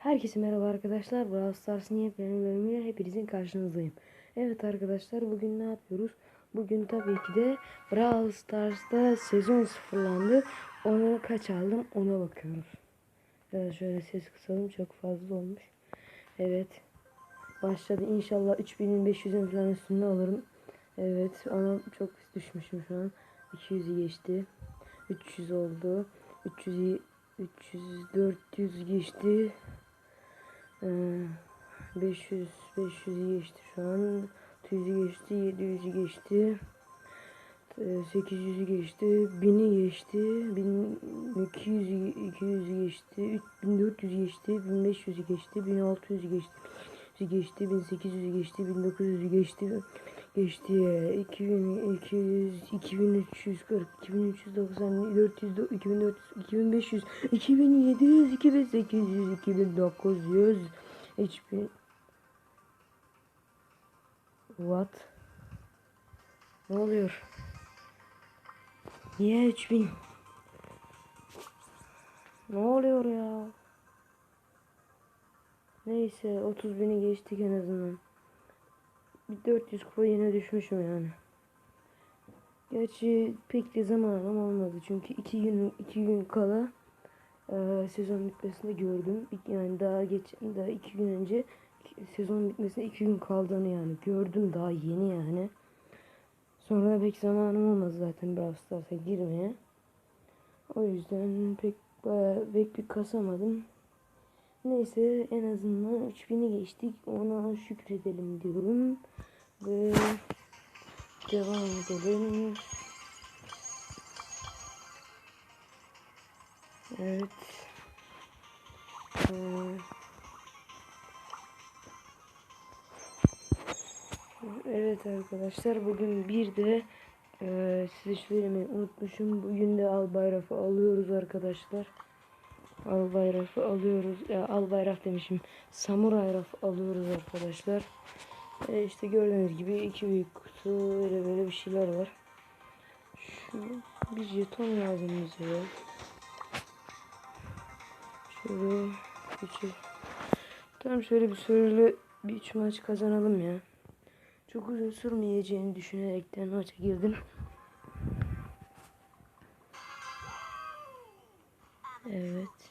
Herkese merhaba arkadaşlar. Brawl Stars'ın yepyeni bölümüyle hepinizin karşınızdayım. Evet arkadaşlar bugün ne yapıyoruz? Bugün tabii ki de Brawl Stars'ta sezon sıfırlandı. Ona kaç aldım ona bakıyoruz. Evet şöyle ses kısalım çok fazla olmuş. Evet. Başladı. İnşallah 3500'ün falan üstünde alırım. Evet ama çok düşmüşüm şu an. 200'ü geçti. 300 oldu. 300'ü 300 400 geçti. Ee, 500 500'ü geçti şu an. 600'ü geçti, 700'ü geçti. Ee, 800'ü geçti, 1000'i geçti, 1200'ü 200'ü geçti, 1400'ü geçti, 1500'ü geçti, 1600'ü geçti, 1800'ü geçti, 1800'ü geçti, 1900'ü geçti, geçti, 2200, 2340, 2390, 400, 2400, 2500, 2700, 2800, 2900, 3000 What? Ne oluyor? Niye 3000? Ne oluyor ya? Neyse 30 bini geçtik en azından. Bir 400 kupa yine düşmüşüm yani. Gerçi pek de zamanım olmadı çünkü iki gün iki gün kala e, sezon bitmesini gördüm. Yani daha geç daha iki gün önce sezon bitmesine iki gün kaldığını yani gördüm daha yeni yani. Sonra pek zamanım olmadı zaten Brawl Stars'a girmeye. O yüzden pek bayağı pek bir kasamadım. Neyse en azından 3000'i geçtik. Ona şükredelim diyorum. Ve devam edelim. Evet. Ee, Evet arkadaşlar bugün bir de e, size söylemeyi unutmuşum. Bugün de al bayrağı alıyoruz arkadaşlar. Al bayrağı alıyoruz. Ya, al bayrak demişim. Samuray raf alıyoruz arkadaşlar. E, işte gördüğünüz gibi iki büyük kutu öyle böyle bir şeyler var. Şu bir jeton lazım bize. Şöyle küçük. Tamam şöyle bir süreli bir üç maç kazanalım ya. Çok uzun sürmeyeceğini düşünerekten maça girdim. Evet.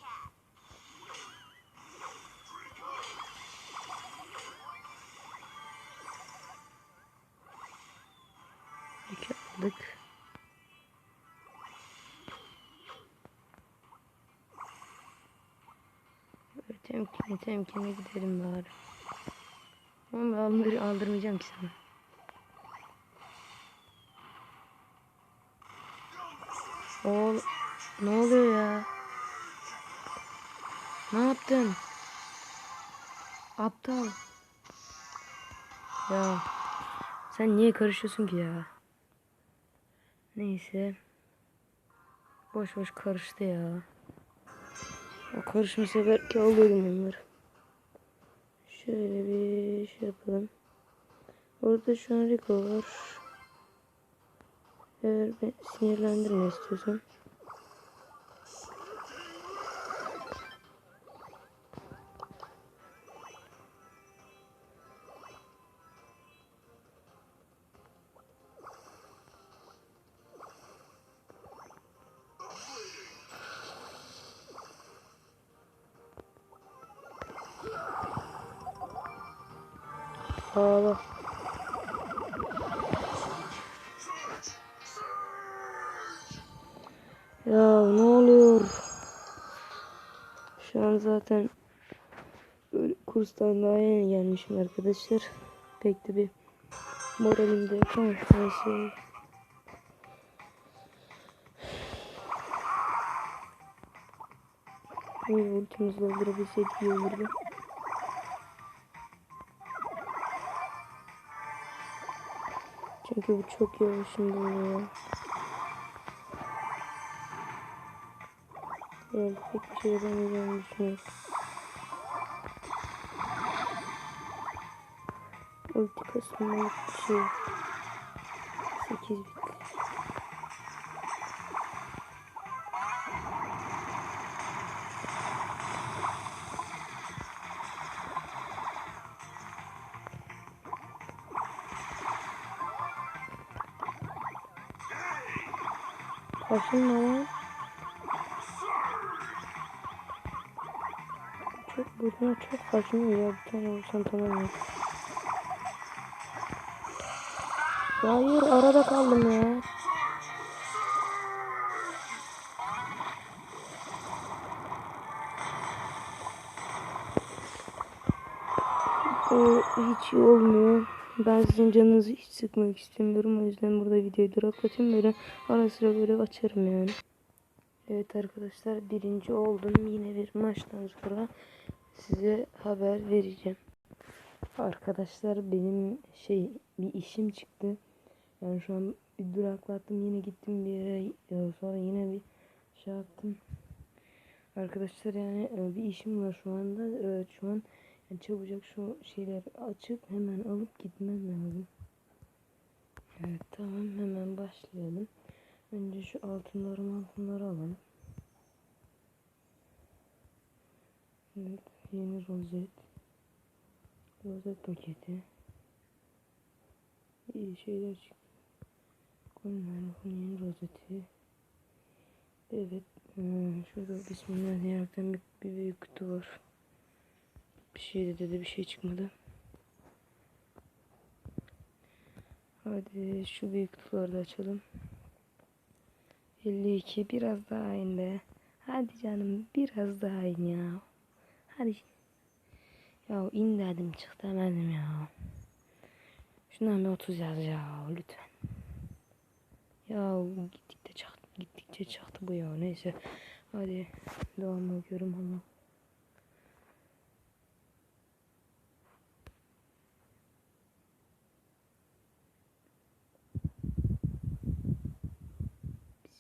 Aldık. Böyle temkinli temkinli gidelim bari. Ama aldır, aldırmayacağım ki sana. Oğul, ne oluyor ya? Ne yaptın? Aptal. Ya sen niye karışıyorsun ki ya? Neyse. Boş boş karıştı ya. O karışmasa belki alıyordum onları. Şöyle bir şey yapalım. Orada şu an Rico var. Eğer ben sinirlendirme istiyorsan. Ağla. Ya ne oluyor? Şu an zaten kurstan daha yeni gelmişim arkadaşlar. Pek de bir moralim de yok ama neyse. Bir ultimizi doldurabilseydik iyi olurdu. Çünkü bu çok yavaş şimdi oluyor. Evet, pek bir şey yapamayacağımı düşünüyorum. Ulti kasımda bir şey. 8 bit. Kaçın lan. Çok buradan çok kaçmıyor ya. Bir tane vursan tamam ya. Hayır arada kaldım ya. O hiç iyi olmuyor. Ben sizin canınızı hiç sıkmak istemiyorum. O yüzden burada videoyu duraklatayım. Böyle ara sıra böyle açarım yani. Evet arkadaşlar birinci oldum. Yine bir maçtan sonra size haber vereceğim. Arkadaşlar benim şey bir işim çıktı. Yani şu an bir duraklattım. Yine gittim bir yere. e, Sonra yine bir şey yaptım. Arkadaşlar yani e, bir işim var şu anda. Evet şu an yani çabucak şu şeyleri açıp hemen alıp gitmem lazım. Evet tamam hemen başlayalım. Önce şu altınları altınları alalım. Evet yeni rozet. Rozet paketi. İyi şeyler çıktı. Koyunların yeni rozeti. Evet. Şurada bismillah diyerekten bir, bir büyük kutu var. Bir şey de dedi bir şey çıkmadı. Hadi şu büyük kutuları da açalım. 52 biraz daha in be. Hadi canım biraz daha in ya. Hadi. Ya in dedim çık demedim ya. Şundan bir 30 yaz ya lütfen. Ya gittikçe çaktı, gittikçe çaktı bu ya neyse. Hadi devam ediyorum ama.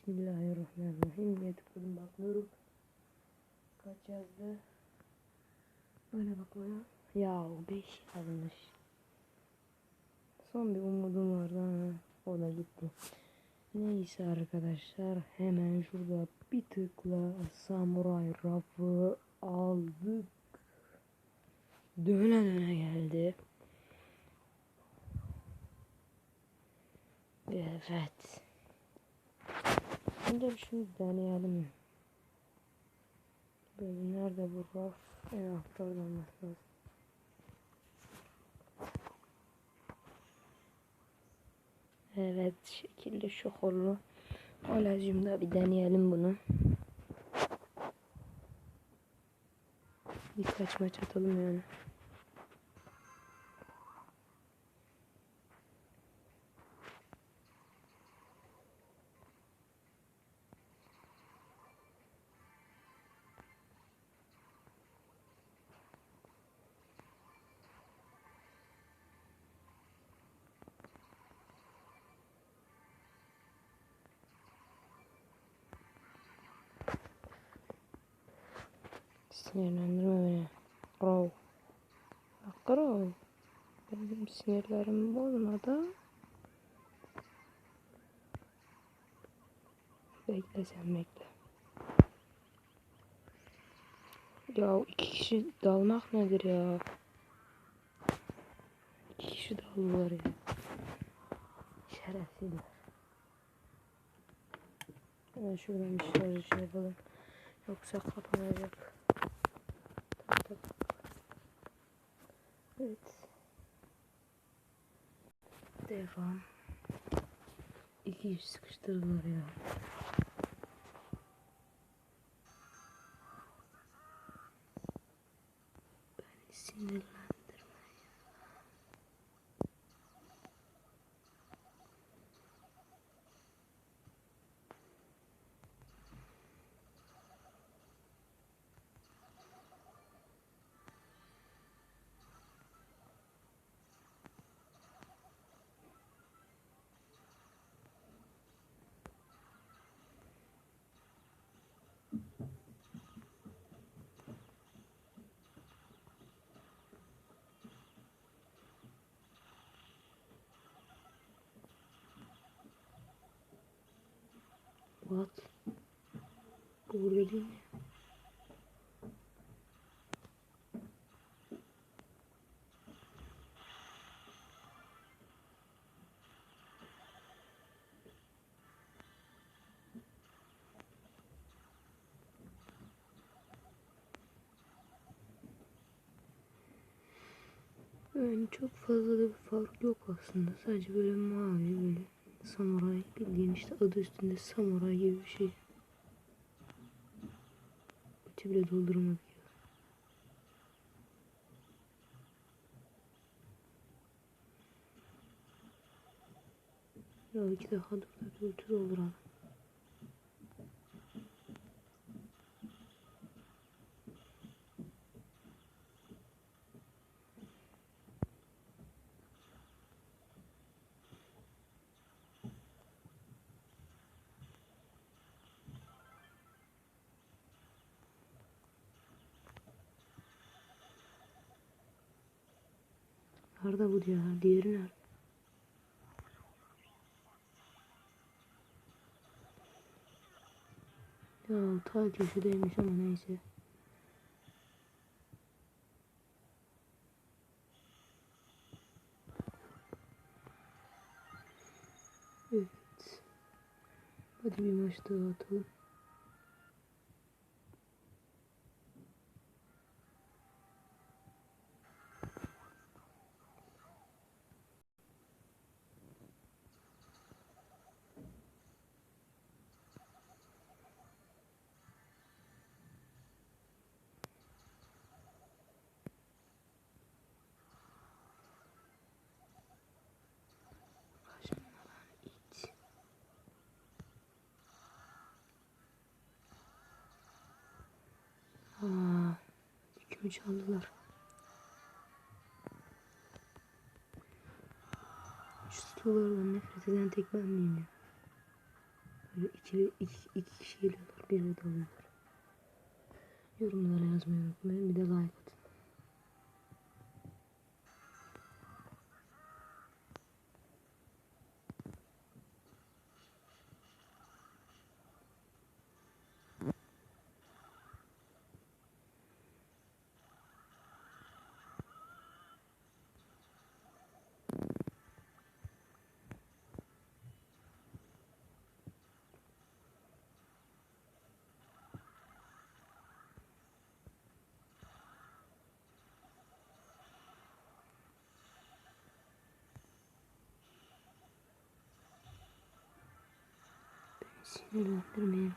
Bismillahirrahmanirrahim diye tıkladım bakmıyorum. Kaç yazdı? Öyle bakmaya. Ya 5 yazmış. Son bir umudum vardı ama o da gitti. Neyse arkadaşlar hemen şurada bir tıkla samuray rafı aldık. Döne döne geldi. Evet. Şimdi bir şunu deneyelim. Böyle nerede bu raf? En altta olması lazım. Evet şekilli şokollu. Olacımda bir deneyelim bunu. Birkaç maç atalım yani. Sinirlendirme beni. Crow. Bak Crow. Benim sinirlerim bozmadı. Bekle sen bekle. Ya iki kişi dalmak nedir ya? İki kişi daldılar ya. Şerefsizler. Hemen şuradan bir şarj şey yapalım. Yoksa kapanacak. Evet. Devam. İki iş sıkıştırdılar ya. What? Doğru değil mi? Yani çok fazla da bir fark yok aslında. Sadece böyle mavi böyle samuray bildiğin işte adı üstünde samuray gibi bir şey. Ütü bile doldurmadık ya. İki daha dur da bir ütü dolduralım. Nerede bu ya? Diğeri nerede? Ya ta köşedeymiş ama neyse. Evet. Hadi bir maç daha atalım. Yükümü çaldılar. Şu stolardan nefret eden tek ben miyim ya? Böyle ikili, iki, iki kişi geliyorlar, bir de dalıyorlar. Yorumlara yazmayı unutmayın, bir de like atın. Sinirlendirmeyin.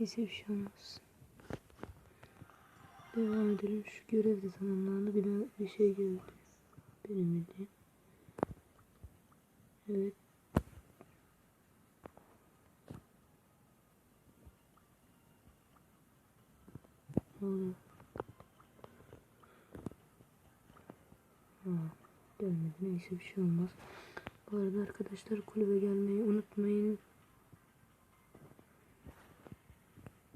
Neyse bir şey. Devam edelim. Şu görev de tamamlandı. Bir, bir şey geldi. Benim bildiğim. Evet. Ne oluyor? Ha, gelmedi. Neyse bir şey olmaz. Bu arada arkadaşlar kulübe gelmeyi unutmayın.